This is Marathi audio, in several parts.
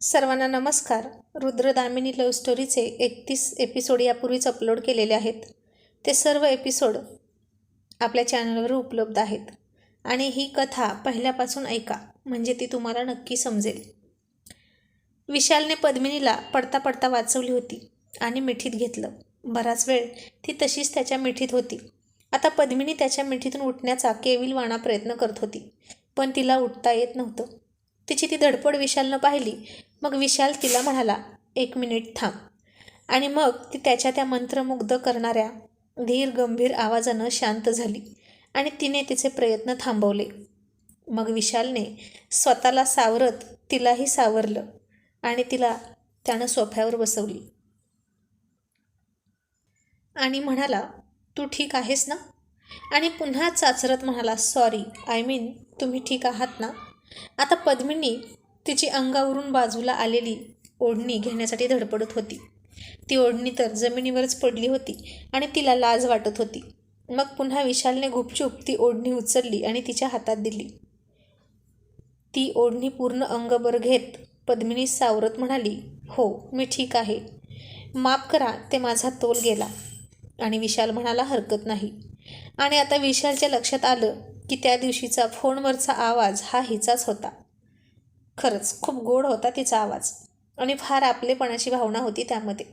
सर्वांना नमस्कार. रुद्रदामिनी लव्ह स्टोरीचे एकतीस एपिसोड यापूर्वीच अपलोड केलेले आहेत. ते सर्व एपिसोड आपल्या चॅनलवर उपलब्ध आहेत. आणि ही कथा पहिल्यापासून ऐका म्हणजे ती तुम्हाला नक्की समजेल. विशालने पद्मिनीला पडता पडता वाचवली होती आणि मिठीत घेतलं. बराच वेळ ती तशीच त्याच्या मिठीत होती. आता पद्मिनी त्याच्या मिठीतून उठण्याचा केविलवाणा प्रयत्न करत होती पण तिला उठता येत नव्हतं. तिची ती धडपड विशालनं पाहिली मग विशाल तिला म्हणाला एक मिनिट थांब. आणि मग ती त्याच्या त्या मंत्रमुग्ध करणाऱ्या धीर गंभीर आवाजानं शांत झाली आणि तिने तिचे प्रयत्न थांबवले. मग विशालने स्वतःला सावरत तिलाही सावरलं आणि तिला त्यानं सोफ्यावर बसवली. आणि म्हणाला तू ठीक आहेस ना? आणि पुन्हा चाचरत म्हणाला सॉरी आय मीन तुम्ही ठीक आहात ना? आता पद्मिनी तिची अंगावरून बाजूला आलेली ओढणी घेण्यासाठी धडपडत होती. ती ओढणी तर जमिनीवरच पडली होती आणि तिला लाज वाटत होती. मग पुन्हा विशालने गुपचूप ती ओढणी उचलली आणि तिच्या हातात दिली. ती ओढणी पूर्ण अंगभर घेत पद्मिनी सावरत म्हणाली हो मी ठीक आहे. माफ करा ते माझा तोल गेला. आणि विशाल म्हणाला हरकत नाही. आणि आता विशालच्या लक्षात आलं की त्या दिवशीचा फोनवरचा आवाज हा हिचाच होता. खरंच खूप गोड होता तिचा आवाज आणि फार आपलेपणाची भावना होती त्यामध्ये.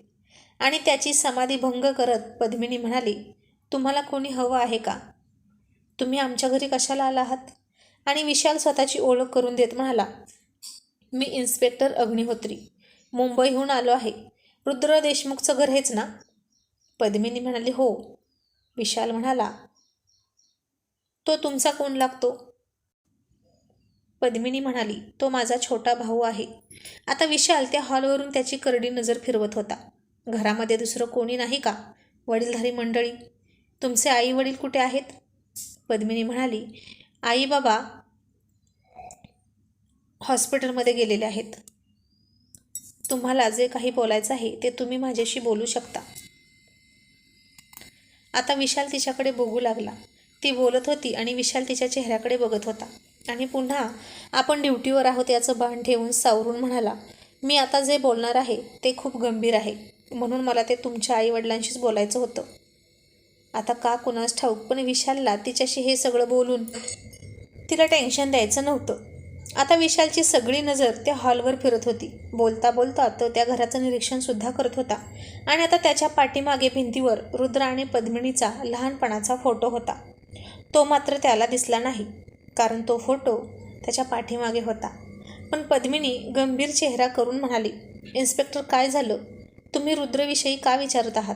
आणि त्याची समाधी भंग करत पद्मिनी म्हणाली तुम्हाला कोणी हवं आहे का? तुम्ही आमच्या घरी कशाला आला आहात? आणि विशाल स्वतःची ओळख करून देत म्हणाला मी इन्स्पेक्टर अग्निहोत्री मुंबईहून आलो आहे. रुद्र देशमुखचं घर हेच ना? पद्मिनी म्हणाली हो. विशाल म्हणाला तो तुमचा कोण लागतो? पद्मिनी म्हणाली तो माझा छोटा भाऊ आहे. आता विशाल त्या हॉलवरून त्याची करडी नजर फिरवत होता. घरामध्ये दुसरं कोणी नाही का? वडीलधारी मंडळी. तुमचे आई वडील कुठे आहेत? पद्मिनी म्हणाली आई बाबा हॉस्पिटलमध्ये गेलेले आहेत. तुम्हाला जे काही बोलायचं आहे ते तुम्ही माझ्याशी बोलू शकता. आता विशाल तिच्याकडे बघू लागला. ती बोलत होती आणि विशाल तिच्या चेहऱ्याकडे बघत होता. आणि पुन्हा आपण ड्युटीवर आहोत याचं भान ठेवून सावरून म्हणाला मी आता जे बोलणार आहे ते खूप गंभीर आहे. म्हणून मला ते तुमच्या आईवडिलांशीच बोलायचं होतं. आता का कुणास ठाऊक पण विशालला तिच्याशी हे सगळं बोलून तिला टेन्शन द्यायचं नव्हतं. आता विशालची सगळी नजर त्या हॉलवर फिरत होती. बोलता बोलता तो त्या घराचं निरीक्षणसुद्धा करत होता. आणि आता त्याच्या पाठीमागे भिंतीवर रुद्र आणि पद्मिनीचा लहानपणाचा फोटो होता. तो मात्र त्याला दिसला नाही. कारण तो फोटो त्याच्या पाठीमागे होता. पण पद्मिनी गंभीर चेहरा करून म्हणाली इन्स्पेक्टर काय झालं? तुम्ही रुद्रविषयी का विचारत आहात?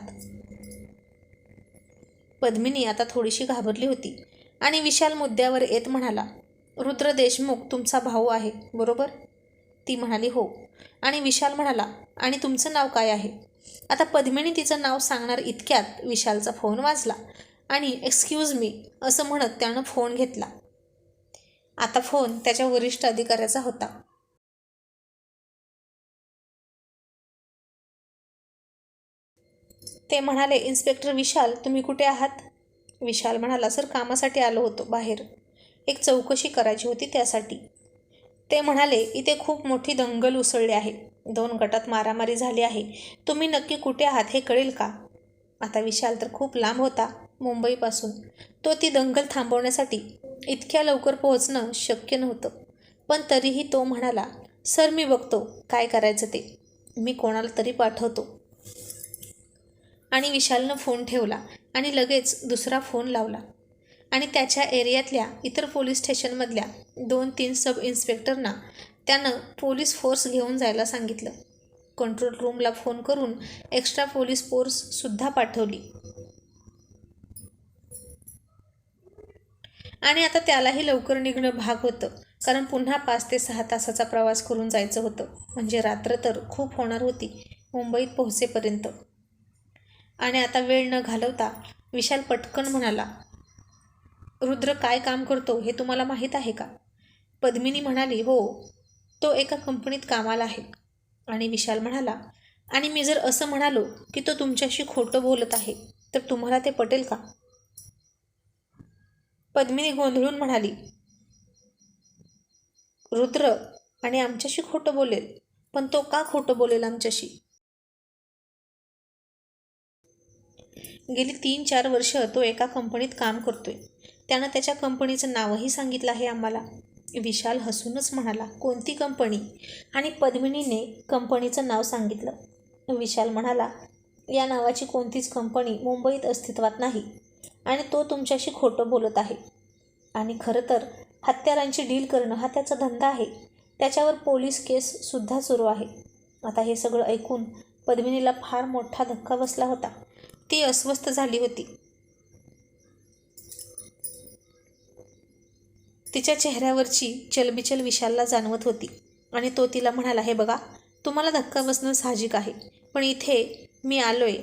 पद्मिनी आता थोडीशी घाबरली होती आणि विशाल मुद्द्यावर येत म्हणाला रुद्र देशमुख तुमचा भाऊ आहे बरोबर? ती म्हणाली हो. आणि विशाल म्हणाला आणि तुमचं नाव काय आहे? आता पद्मिनी तिचं नाव सांगणार इतक्यात विशालचा फोन वाजला आणि एक्सक्यूज मी असं म्हणत त्यानं फोन घेतला. आता फोन त्याच्या वरिष्ठ अधिकाऱ्याचा होता. ते म्हणाले इन्स्पेक्टर विशाल तुम्ही कुठे आहात? विशाल म्हणाला सर कामासाठी आलो होतो बाहेर. एक चौकशी करायची होती त्यासाठी. ते म्हणाले इथे खूप मोठी दंगल उसळली आहे. दोन गटात मारामारी झाली आहे. तुम्ही नक्की कुठे आहात हे कळेल का? आता विशाल तर खूप लांब होता. मुंबईपासून. तो ती दंगल थांबवण्यासाठी इतक्या लवकर पोहोचणं शक्य नव्हतं. पण तरीही तो म्हणाला सर मी बघतो काय करायचं ते. मी कोणाला तरी पाठवतो. आणि विशालनं फोन ठेवला आणि लगेच दुसरा फोन लावला. आणि त्याच्या एरियातल्या इतर पोलीस स्टेशनमधल्या दोन तीन सब इन्स्पेक्टरना त्यानं पोलीस फोर्स घेऊन जायला सांगितलं. कंट्रोल रूमला फोन करून एक्स्ट्रा पोलीस फोर्ससुद्धा पाठवली. आणि आता त्यालाही लवकर निघणं भाग होतं. कारण पुन्हा पाच ते सहा तासाचा प्रवास करून जायचं होतं. म्हणजे रात्र तर खूप होणार होती मुंबईत पोहोचेपर्यंत. आणि आता वेळ न घालवता विशाल पटकन म्हणाला रुद्र काय काम करतो हे तुम्हाला माहीत आहे का? पद्मिनी म्हणाली हो तो एका कंपनीत कामाला आहे. आणि विशाल म्हणाला आणि मी जर असं म्हणालो की तो तुमच्याशी खोटं बोलत आहे तर तुम्हाला ते पटेल का? पद्मिनी गोंधळून म्हणाली रुद्र आणि आमच्याशी खोटं बोलेल पण तो का खोटं बोलेल आमच्याशी? गेली तीन चार वर्ष तो एका कंपनीत काम करतोय. त्यानं त्याच्या कंपनीचं नावही सांगितलं आहे आम्हाला. विशाल हसूनच म्हणाला कोणती कंपनी? आणि पद्मिनीने कंपनीचं नाव सांगितलं. विशाल म्हणाला या नावाची कोणतीच कंपनी मुंबईत अस्तित्वात नाही. आणि तो तुमच्याशी खोटं बोलत आहे. आणि खरं तर हत्यारांची डील करणं हा त्याचा धंदा आहे. त्याच्यावर पोलीस केससुद्धा सुरू आहे. आता हे सगळं ऐकून पद्मिनीला फार मोठा धक्का बसला होता. ती अस्वस्थ झाली होती. तिच्या चेहऱ्यावरची चलबिचल विशालला जाणवत होती. आणि तो तिला म्हणाला हे बघा तुम्हाला धक्का बसणं साहजिक आहे. पण इथे मी आलोय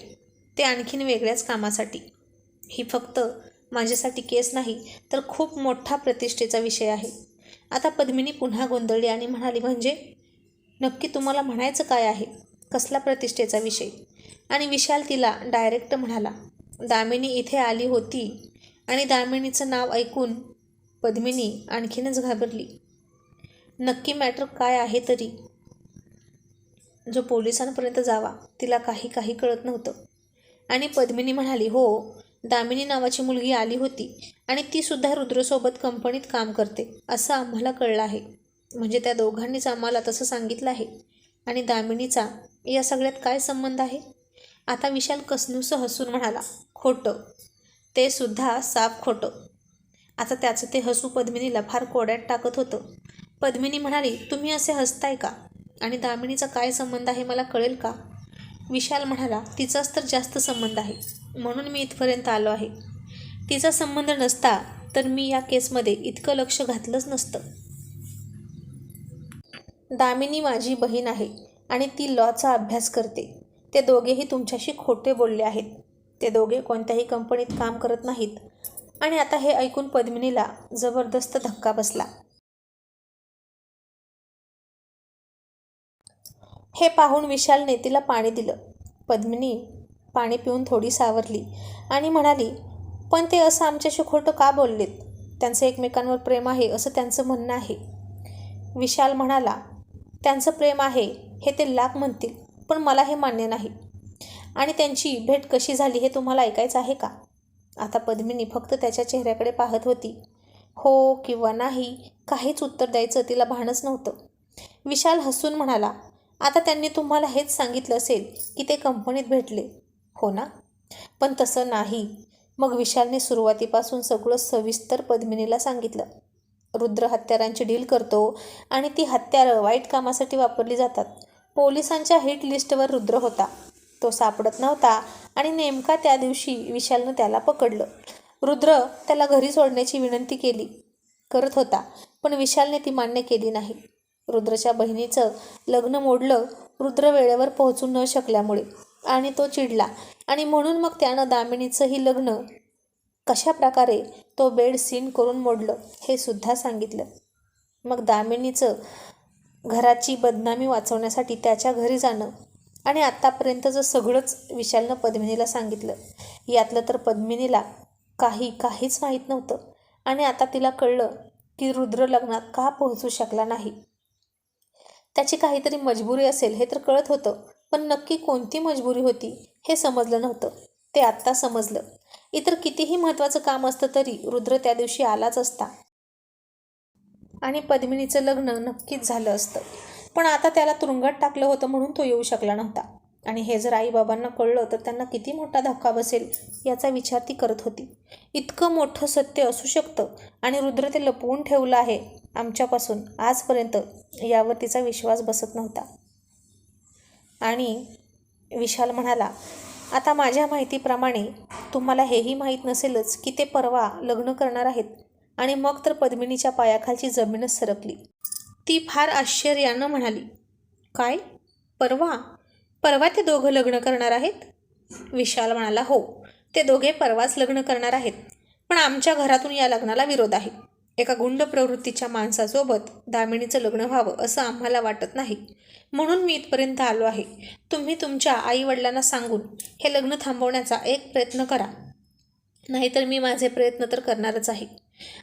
ते आणखीन वेगळ्याच कामासाठी. ही फक्त माझ्यासाठी केस नाही तर खूप मोठा प्रतिष्ठेचा विषय आहे. आता पद्मिनी पुन्हा गोंधळली आणि म्हणाली म्हणजे? नक्की तुम्हाला म्हणायचं काय आहे? कसला प्रतिष्ठेचा विषय? आणि विशाल तिला डायरेक्ट म्हणाला दामिनी इथे आली होती आणि दामिनीचं नाव ऐकून पद्मिनी आणखीनच घाबरली. नक्की मॅटर काय आहे तरी? जो पोलिसांपर्यंत जावा तिला काही काही कळत नव्हतं. आणि पद्मिनी म्हणाली हो दामिनी नावाची मुलगी आली होती आणि ती सुद्धा रुद्रसोबत कंपनीत काम करते असं आम्हाला कळलं आहे. म्हणजे त्या दोघांनीच आम्हाला तसं सांगितलं आहे. आणि दामिनीचा या सगळ्यात काय संबंध आहे? आता विशाल कसनूसं हसून म्हणाला खोटं. ते सुद्धा साफ खोटं. आता त्याचं ते हसू पद्मिनीला फार कोड्यात टाकत होतं. पद्मिनी म्हणाली तुम्ही असे हसताय का? आणि दामिनीचा काय संबंध आहे मला कळेल का? विशाल म्हणाला तिचाच तर जास्त संबंध आहे. म्हणून मी इथपर्यंत आलो आहे. तिचा संबंध नसता तर मी या केसमध्ये इतकं लक्ष घातलंच नसतं. दामिनी माझी बहीण आहे आणि ती लॉचा अभ्यास करते. ते दोघेही तुमच्याशी खोटे बोलले आहेत. ते दोघे कोणत्याही कंपनीत काम करत नाहीत. आणि आता हे ऐकून पद्मिनीला जबरदस्त धक्का बसला. हे पाहून विशालने तिला पाणी दिलं. पद्मिनी पाणी पिऊन थोडी सावरली आणि म्हणाली पण ते असं आमच्याशी खोटं का बोललेत? त्यांचं एकमेकांवर प्रेम आहे असं त्यांचं म्हणणं आहे. विशाल म्हणाला त्यांचं प्रेम आहे हे ते लाख म्हणतील पण मला हे मान्य नाही. आणि त्यांची भेट कशी झाली हे तुम्हाला ऐकायचं आहे का? आता पद्मिनी फक्त त्याच्या चेहऱ्याकडे पाहत होती. हो किंवा नाही काहीच उत्तर द्यायचं तिला भानच नव्हतं. विशाल हसून म्हणाला आता त्यांनी तुम्हाला हेच सांगितलं असेल की ते कंपनीत भेटले. हो ना? पण तसं नाही. मग विशालने सुरुवातीपासून सगळं सविस्तर पद्मिनीला सांगितलं. रुद्र हत्यारांची डील करतो आणि ती हत्यारं वाईट कामासाठी वापरली जातात. पोलिसांच्या हिट लिस्टवर रुद्र होता. तो सापडत नव्हता आणि नेमका त्या दिवशी विशालनं त्याला पकडलं. रुद्र त्याला घरी सोडण्याची विनंती केली. करत होता पण विशालने ती मान्य केली नाही. रुद्रच्या बहिणीचं लग्न मोडलं रुद्र वेळेवर पोहोचू न शकल्यामुळे. आणि तो चिडला. आणि म्हणून मग त्यानं दामिनीचंही लग्न कशा प्रकारे तो बेड सीन करून मोडलं हे सुद्धा सांगितलं. मग दामिनीचं घराची बदनामी वाचवण्यासाठी त्याच्या घरी जाणं आणि आत्तापर्यंतचं सगळंच विशालनं पद्मिनीला सांगितलं यातलं तर पद्मिनीला काही काहीच माहीत नव्हतं. आणि आता तिला कळलं की रुद्र लग्नात का पोहोचू शकला नाही. त्याची काहीतरी मजबुरी असेल हे तर कळत होतं. पण नक्की कोणती मजबुरी होती हे समजलं नव्हतं. ते आत्ता समजलं. इतर कितीही महत्त्वाचं काम असतं तरी रुद्र त्या दिवशी आलाच असता. आणि पद्मिनीचं लग्न नक्कीच झालं असतं. पण आता त्याला तुरुंगात टाकलं होतं म्हणून तो येऊ शकला नव्हता. आणि हे जर आईबाबांना कळलं तर त्यांना किती मोठा धक्का बसेल याचा विचार ती करत होती. इतकं मोठं सत्य असू शकतं आणि रुद्र ते लपवून ठेवलं आहे आमच्यापासून आजपर्यंत यावर तिचा विश्वास बसत नव्हता. आणि विशाल म्हणाला आता माझ्या माहितीप्रमाणे तुम्हाला हेही माहीत नसेलच की ते परवा लग्न करणार आहेत आणि मग तर पद्मिनीच्या पायाखालची जमीनच सरकली. ती फार आश्चर्यानं म्हणाली काय? परवा? परवा ते दोघं लग्न करणार आहेत? विशाल म्हणाला हो ते दोघे परवाच लग्न करणार आहेत पण आमच्या घरातून या लग्नाला विरोध आहे. एका गुंड प्रवृत्तीच्या माणसासोबत दामिनीचं लग्न व्हावं असं आम्हाला वाटत नाही. म्हणून मी इथपर्यंत आलो आहे. तुम्ही तुमच्या आईवडिलांना सांगून हे लग्न थांबवण्याचा एक प्रयत्न करा. नाहीतर मी माझे प्रयत्न तर करणारच आहे.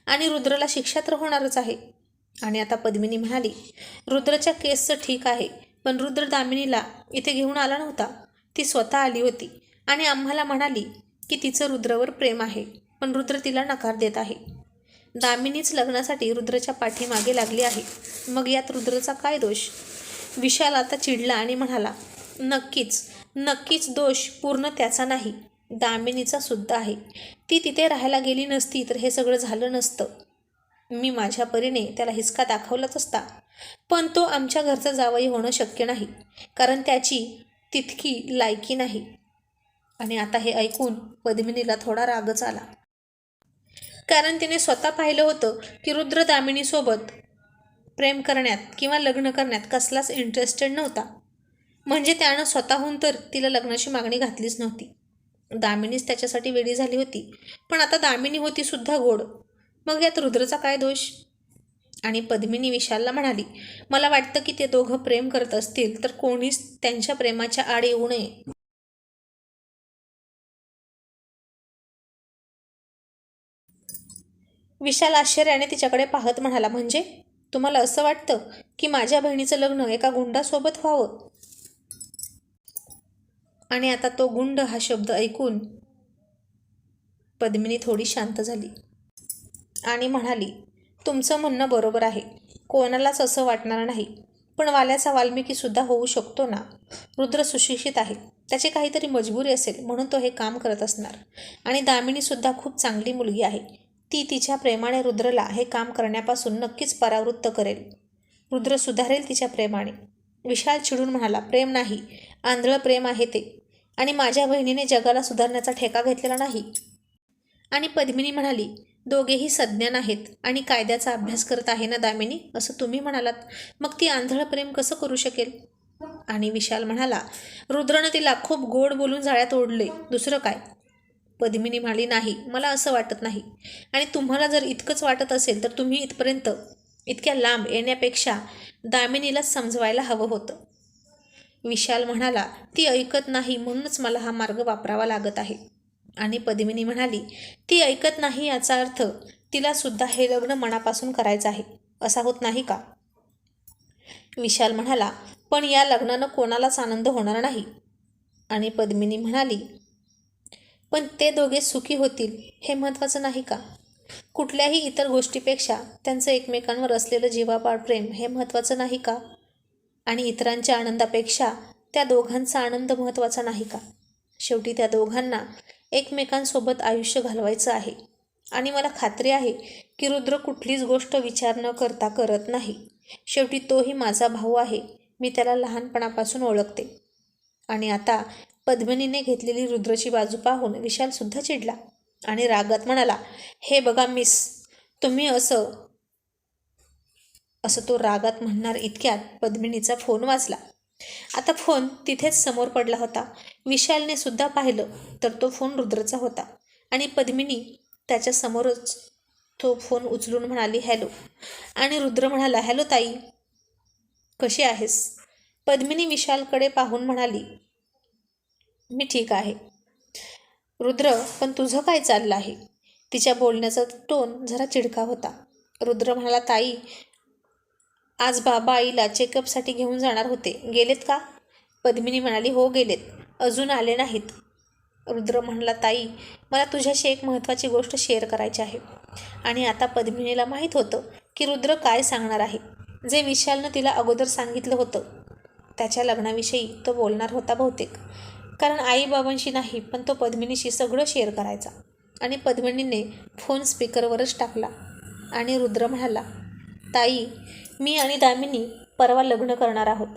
आणि रुद्रला शिक्षा तर होणारच आहे. आणि आता पद्मिनी म्हणाली रुद्रच्या केसचं ठीक आहे पण रुद्र दामिनीला इथे घेऊन आला नव्हता. ती स्वतः आली होती. आणि आम्हाला म्हणाली की तिचं रुद्रवर प्रेम आहे पण रुद्र तिला नकार देत आहे. दामिनीच लग्नासाठी रुद्रच्या पाठीमागे लागली आहे. मग यात रुद्रचा काय दोष? विशाल आता चिडला आणि म्हणाला नक्कीच नक्कीच दोष पूर्ण त्याचा नाही. दामिनीचा सुद्धा आहे. ती तिथे राहायला गेली नसती तर हे सगळं झालं नसतं. मी माझ्या परीने त्याला हिसका दाखवलाच असता. पण तो आमच्या घरचा जावई होणं शक्य नाही. कारण त्याची तितकी लायकी नाही. आणि आता हे ऐकून पद्मिनीला थोडा रागच आला. कारण तिने स्वतः पाहिलं होतं की रुद्र दामिनीसोबत प्रेम करण्यात किंवा लग्न करण्यात कसलाच इंटरेस्टेड नव्हता. म्हणजे त्यानं स्वतःहून तर तिला लग्नाची मागणी घातलीच नव्हती. दामिनीच त्याच्यासाठी वेळी झाली होती. पण आता दामिनी होती सुद्धा गोड. मग यात रुद्रचा काय दोष? आणि पद्मिनी विशालला म्हणाली मला वाटतं की ते दोघं प्रेम करत असतील तर कोणीच त्यांच्या प्रेमाच्या आड येऊ नये. विशाल आश्चर्याने तिच्याकडे पाहत म्हणाला म्हणजे? तुम्हाला असं वाटतं की माझ्या बहिणीचं लग्न एका गुंडासोबत व्हावं? आणि आता तो गुंड हा शब्द ऐकून पद्मिनी थोडी शांत झाली आणि म्हणाली तुमचं म्हणणं बरोबर आहे. कोणालाच असं वाटणार नाही. पण वाल्याचा वाल्मिकीसुद्धा होऊ शकतो ना? रुद्र सुशिक्षित आहे. त्याची काहीतरी मजबुरी असेल म्हणून तो हे काम करत असणार. आणि दामिनीसुद्धा खूप चांगली मुलगी आहे. ती तिच्या प्रेमाने रुद्रला हे काम करण्यापासून नक्कीच परावृत्त करेल. रुद्र सुधारेल तिच्या प्रेमाने. विशाल चिडून म्हणाला प्रेम नाही. आंधळं प्रेम आहे ते. आणि माझ्या बहिणीने जगाला सुधारण्याचा ठेका घेतलेला नाही. आणि पद्मिनी म्हणाली दोघेही सज्ञान आहेत आणि कायद्याचा अभ्यास करत आहे ना दामिनी? असं तुम्ही म्हणालात. मग ती आंधळं प्रेम कसं करू शकेल? आणि विशाल म्हणाला रुद्रनं तिला खूप गोड बोलून जाळ्यात ओढले. दुसरं काय? पद्मिनी म्हणाली नाही मला असं वाटत नाही. आणि तुम्हाला जर इतकंच वाटत असेल तर तुम्ही इथपर्यंत इतक्या लांब येण्यापेक्षा दामिनीलाच समजवायला हवं होतं. विशाल म्हणाला ती ऐकत नाही म्हणूनच मला हा मार्ग वापरावा लागत आहे. आणि पद्मिनी म्हणाली ती ऐकत नाही याचा अर्थ तिलासुद्धा हे लग्न मनापासून करायचं आहे. असा होत नाही का? विशाल म्हणाला पण या लग्नानं कोणालाच आनंद होणार नाही. आणि पद्मिनी म्हणाली पण ते दोघे सुखी होतील हे महत्त्वाचं नाही का? कुठल्याही इतर गोष्टीपेक्षा त्यांचं एकमेकांवर असलेलं जीवापाड प्रेम हे महत्त्वाचं नाही का? आणि इतरांच्या आनंदापेक्षा त्या दोघांचा आनंद महत्त्वाचा नाही का? शेवटी त्या दोघांना एकमेकांसोबत आयुष्य घालवायचं आहे. आणि मला खात्री आहे की रुद्र कुठलीच गोष्ट विचार न करता करत नाही. शेवटी तोही माझा भाऊ आहे. मी त्याला लहानपणापासून ओळखते. आणि आता पद्मिनीने घेतलेली रुद्रची बाजू पाहून विशालसुद्धा चिडला आणि रागात म्हणाला हे बघा मिस तुम्ही असं असं तो रागात म्हणणार इतक्यात पद्मिनीचा फोन वाजला. आता फोन तिथेच समोर पडला होता. विशालने सुद्धा पाहिलं तर तो फोन रुद्रचा होता आणि पद्मिनी त्याच्या समोरच तो फोन उचलून म्हणाली हॅलो. आणि रुद्र म्हणाला हॅलो ताई कशी आहेस? पद्मिनी विशालकडे पाहून म्हणाली मी ठीक आहे. रुद्र पण तुझं काय चाललं आहे? तिच्या बोलण्याचा टोन जरा चिडका होता. रुद्र म्हणाला ताई आज बाबा आईला चेकअपसाठी घेऊन जाणार होते. गेलेत का? पद्मिनी म्हणाली हो गेलेत. अजून आले नाहीत. रुद्र म्हणला ताई मला तुझ्याशी एक महत्त्वाची गोष्ट शेअर करायची आहे. आणि आता पद्मिनीला माहीत होतं की रुद्र काय सांगणार आहे. जे विशालनं तिला अगोदर सांगितलं होतं त्याच्या लग्नाविषयी तो बोलणार होता बहुतेक. कारण आईबाबांशी नाही पण तो पद्मिनीशी सगळं शेअर करायचा. आणि पद्मिनीने फोन स्पीकरवरच टाकला आणि रुद्र म्हणाला ताई मी आणि दामिनी परवा लग्न करणार आहोत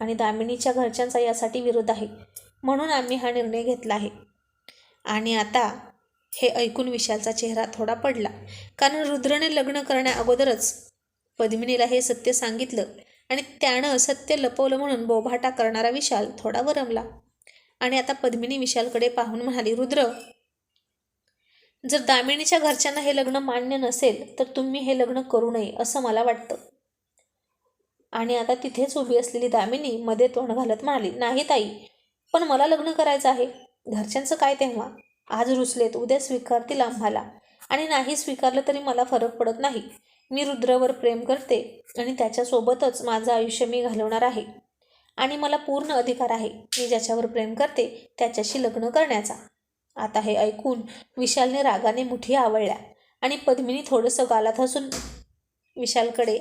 आणि दामिनीच्या घरच्यांचा यासाठी विरोध आहे म्हणून आम्ही हा निर्णय घेतला आहे. आणि आता हे ऐकून विशालचा चेहरा थोडा पडला कारण रुद्रने लग्न करण्या अगोदरच पद्मिनीला हे सत्य सांगितलं आणि त्यानं सत्य लपवलं म्हणून बोभाटा करणारा विशाल थोडा वरमला. आणि आता पद्मिनी विशालकडे पाहून म्हणाली रुद्र जर दामिनीच्या घरच्यांना हे लग्न मान्य नसेल तर तुम्ही हे लग्न करू नये असं मला वाटतं. आणि आता तिथेच उभी असलेली दामिनी मध्ये तोंड घालत म्हणाली नाही ताई पण मला लग्न करायचं आहे. घरच्यांचं काय तेव्हा? आज रुसलेत उद्या स्वीकारतील आम्हाला. आणि नाही स्वीकारलं तरी मला फरक पडत नाही. मी रुद्रवर प्रेम करते आणि त्याच्यासोबतच माझं आयुष्य मी घालवणार आहे. आणि मला पूर्ण अधिकार आहे मी ज्याच्यावर प्रेम करते त्याच्याशी लग्न करण्याचा. आता हे ऐकून विशालने रागाने मुठी आवळल्या आणि पद्मिनी थोडंसं गालात हसून विशालकडे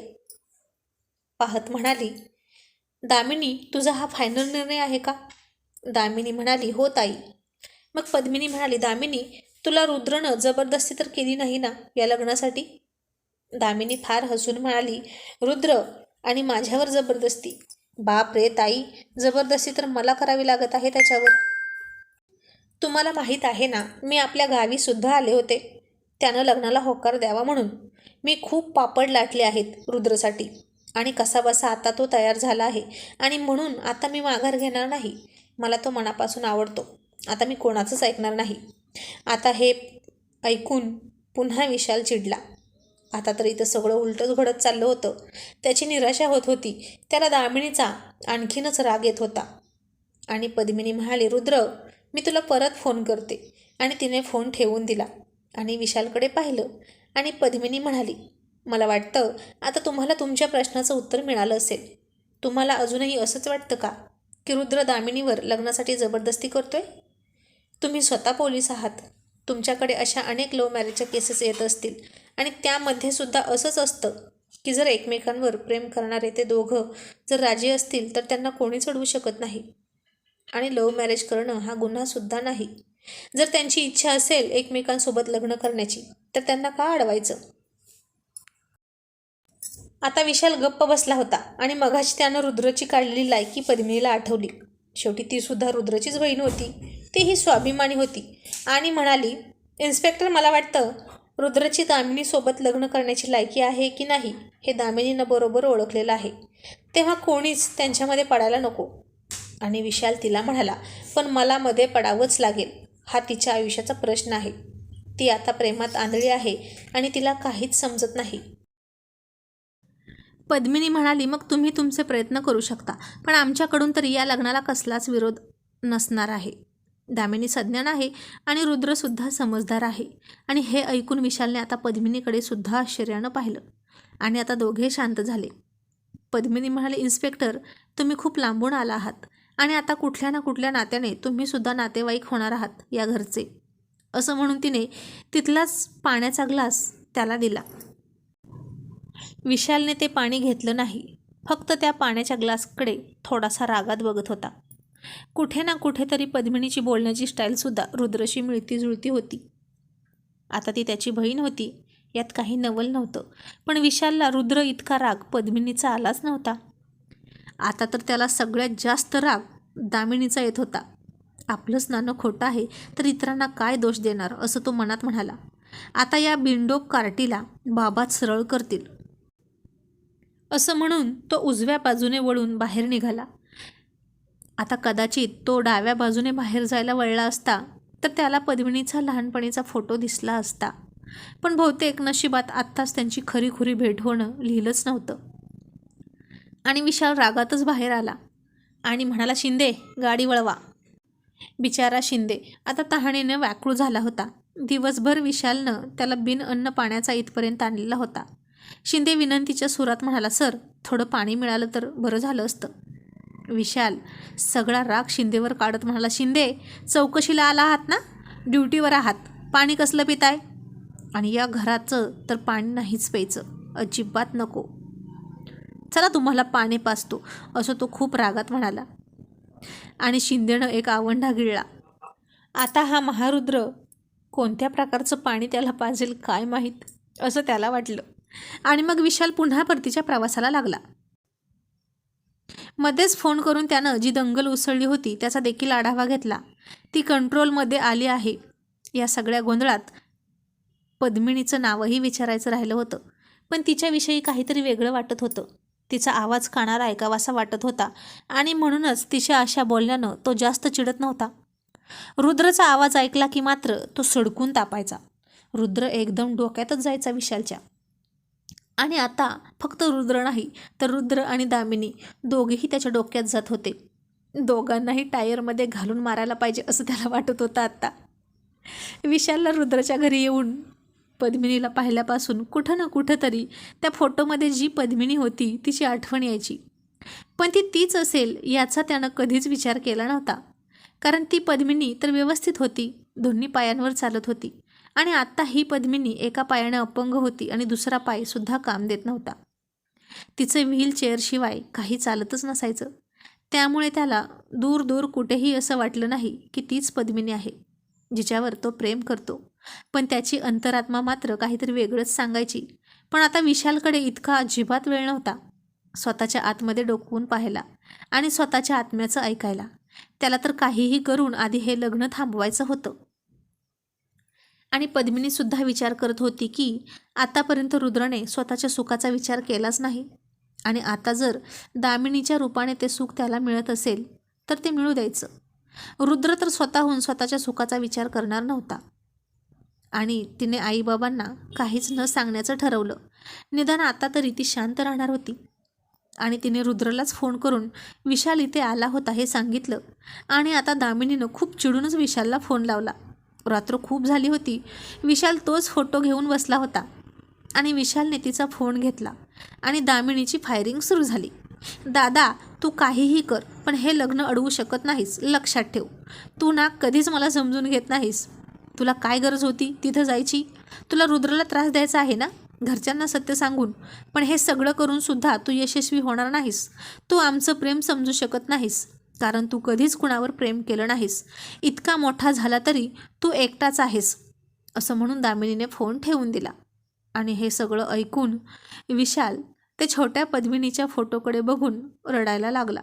पाहत म्हणाली दामिनी तुझा हा फायनल निर्णय आहे का? दामिनी म्हणाली हो ताई. मग पद्मिनी म्हणाली दामिनी तुला रुद्रनं जबरदस्ती तर केली नाही ना या लग्नासाठी? दामिनी फार हसून म्हणाली रुद्र आणि माझ्यावर जबरदस्ती. बाप रे ताई जबरदस्ती तर मला करावी लागत आहे त्याच्यावर. तुम्हाला माहीत आहे ना मी आपल्या गावीसुद्धा आले होते. त्यानं लग्नाला होकार द्यावा म्हणून. मी खूप पापड लाटले आहेत रुद्रसाठी. आणि कसाबसा आता तो तयार झाला आहे. आणि म्हणून आता मी माघार घेणार नाही. मला तो मनापासून आवडतो. आता मी कोणाचंच ऐकणार नाही. आता हे ऐकून पुन्हा विशाल चिडला. आता तर इथं सगळं उलटंच घडत चाललं होतं. त्याची निराशा होत होती. त्याला दामिनीचा आणखीनच राग येत होता. आणि पद्मिनी म्हणाली रुद्र मी तुला परत फोन करते. आणि तिने फोन ठेवून दिला. आणि विशालकडे पाहिलं. आणि पद्मिनी म्हणाली मला वाटतं आता तुम्हाला तुमच्या प्रश्नाचं उत्तर मिळालं असेल. तुम्हाला अजूनही असंच वाटतं का की रुद्र दामिनीवर लग्नासाठी जबरदस्ती करतोय? तुम्ही स्वतः पोलीस आहात. तुमच्याकडे अशा अनेक लव्ह मॅरेजच्या केसेस येत असतील. आणि त्यामध्ये सुद्धा असंच असतं की जर एकमेकांवर प्रेम करणारे ते दोघं जर राजी असतील तर त्यांना कोणीच चढवू शकत नाही. आणि लव्ह मॅरेज करणं हा गुन्हासुद्धा नाही. जर त्यांची इच्छा असेल एकमेकांसोबत लग्न करण्याची तर त्यांना का अडवायचं? आता विशाल गप्प बसला होता आणि मगाशी त्यानं रुद्रची काढलेली लायकी पद्मिनीला आठवली. शेवटी ती सुद्धा रुद्रचीच बहीण होती. तीही स्वाभिमानी होती आणि म्हणाली इन्स्पेक्टर मला वाटतं रुद्रची दामिनीसोबत लग्न करण्याची लायकी आहे की नाही हे दामिनीनं बरोबर ओळखलेलं आहे. तेव्हा कोणीच त्यांच्यामध्ये पडायला नको. आणि विशाल तिला म्हणाला पण मला मध्ये पडावंच लागेल. हा तिच्या आयुष्याचा प्रश्न आहे. ती आता प्रेमात आंधळी आहे आणि तिला काहीच समजत नाही. पद्मिनी म्हणाली मग तुम्ही तुमचे प्रयत्न करू शकता पण आमच्याकडून तरी या लग्नाला कसलाच विरोध नसणार आहे. दामिनी सज्ञान आहे आणि रुद्रसुद्धा समजदार आहे. आणि हे ऐकून विशालने आता पद्मिनीकडे सुद्धा आश्चर्यानं पाहिलं. आणि आता दोघे शांत झाले. पद्मिनी म्हणाले इन्स्पेक्टर तुम्ही खूप लांबून आला आहात आणि आता कुठल्या ना कुठल्या नात्याने तुम्ही सुद्धा नातेवाईक होणार आहात या घरचे. असं म्हणून तिने तिथलाच पाण्याचा ग्लास त्याला दिला. विशालने ते पाणी घेतलं नाही. फक्त त्या पाण्याच्या ग्लासकडे थोडासा रागात बघत होता. कुठे ना कुठेतरी पद्मिनीची बोलण्याची स्टाईलसुद्धा रुद्रशी मिळती जुळती होती. आता ती त्याची बहीण होती. यात काही नवल नव्हतं. पण विशालला रुद्र इतका राग पद्मिनीचा आलाच नव्हता. आता तर त्याला सगळ्यात जास्त राग दामिनीचा येत होता. आपलंच नाणं खोटं आहे तर इतरांना काय दोष देणार असं तो मनात म्हणाला. आता या बिंडोक कार्टीला बाबात सरळ करतील. असं म्हणून तो उजव्या बाजूने वळून बाहेर निघाला. आता कदाचित तो डाव्या बाजूने बाहेर जायला वळला असता तर त्याला पद्मिनीचा लहानपणीचा फोटो दिसला असता. पण बहुतेक नशिबात आत्ताच त्यांची खरीखुरी भेट होणं लिहिलंच नव्हतं. आणि विशाल रागातच बाहेर आला आणि म्हणाला शिंदे गाडी वळवा. बिचारा शिंदे आता तहाणीनं व्याकुळ झाला होता. दिवसभर विशालनं त्याला बिन अन्न पाण्याचा इथपर्यंत आणलेला होता. शिंदे विनंतीच्या सुरात म्हणाला सर थोडं पाणी मिळालं तर बरं झालं असतं. विशाल सगळा राग शिंदेवर काढत म्हणाला शिंदे चौकशीला आला आहात ना? ड्युटीवर आहात. पाणी कसलं पिताय? आणि या घराचं तर पाणी नाहीच प्यायचं. अजिबात नको. चला तुम्हाला पाणी पाचतो असं तो खूप रागात म्हणाला. आणि शिंदेनं एक आवंढा गिळला. आता हा महारुद्र कोणत्या प्रकारचं पाणी त्याला पाजेल काय माहीत? असं त्याला वाटलं. आणि मग विशाल पुन्हा परतीच्या प्रवासाला लागला. मध्येच फोन करून त्यानं जी दंगल उसळली होती त्याचा देखील आढावा घेतला. ती कंट्रोलमध्ये आली आहे. या सगळ्या गोंधळात पद्मिनीचं नावही विचारायचं राहिलं होतं. पण तिच्याविषयी काहीतरी वेगळं वाटत होतं. तिचा आवाज कानाला ऐकावासा वाटत होता आणि म्हणूनच तिच्या अशा बोलण्यानं तो जास्त चिडत नव्हता. रुद्रचा आवाज ऐकला की मात्र तो सडकून तापायचा. रुद्र एकदम डोक्यातच जायचा विशालच्या. आणि आता फक्त रुद्र नाही तर रुद्र आणि दामिनी दोघेही त्याच्या डोक्यात जात होते. दोघांनाही टायरमध्ये घालून मारायला पाहिजे असं त्याला वाटत होतं आत्ता विशालला रुद्रच्या घरी येऊन पद्मिनीला पाहिल्यापासून कुठं ना कुठं तरी त्या फोटोमध्ये जी पद्मिनी होती तिची आठवण यायची. पण ती तीच असेल याचा त्यानं कधीच विचार केला नव्हता. कारण ती पद्मिनी तर व्यवस्थित होती दोन्ही पायांवर चालत होती. आणि आत्ता ही पद्मिनी एका पायाने अपंग होती आणि दुसरा पायसुद्धा काम देत नव्हता. तिचं व्हीलचेअरशिवाय काही चालतच नसायचं. त्यामुळे त्याला दूर दूर कुठेही असं वाटलं नाही की तीच पद्मिनी आहे जिच्यावर तो प्रेम करतो. पण त्याची अंतरात्मा मात्र काहीतरी वेगळंच सांगायची. पण आता विशालकडे इतका अजिबात वेळ नव्हता. स्वतःच्या आतमध्ये डोकवून पाहायला आणि स्वतःच्या आत्म्याचं ऐकायला. त्याला तर काहीही करून आधी हे लग्न थांबवायचं होतं. आणि पद्मिनीसुद्धा विचार करत होती की आतापर्यंत रुद्रने स्वतःच्या सुखाचा विचार केलाच नाही. आणि आता जर दामिनीच्या रूपाने ते सुख त्याला मिळत असेल तर ते मिळू द्यायचं. रुद्र तर स्वतःहून स्वतःच्या सुखाचा विचार करणार नव्हता. आणि तिने आईबाबांना काहीच न सांगण्याचं ठरवलं. निदान आता तरी ती शांत राहणार होती. आणि तिने रुद्रलाच फोन करून विशाल इथे आला होता हे सांगितलं. आणि आता दामिनीनं खूप चिडूनच विशालला फोन लावला. रात्र खूप झाली होती. विशाल तोच फोटो घेऊन बसला होता आणि विशालने तिचा फोन घेतला आणि दामिनीची फायरिंग सुरू झाली. दादा तू काहीही कर पण हे लग्न अडवू शकत नाहीस. लक्षात ठेव. तू ना कधीच मला समजून घेत नाहीस. तुला काय गरज होती तिथं जायची? तुला रुद्रला त्रास द्यायचा आहे ना? घरच्यांना सत्य सांगून. पण हे सगळं करून सुद्धा तू यशस्वी होणार नाहीस. तू आमचं प्रेम समजू शकत नाहीस. कारण तू कधीच कुणावर प्रेम केलं नाहीस. इतका मोठा झाला तरी तू एकटाच आहेस असं म्हणून दामिनीने फोन ठेवून दिला. आणि हे सगळं ऐकून विशाल ते छोट्या पद्मिनीच्या फोटोकडे बघून रडायला लागला.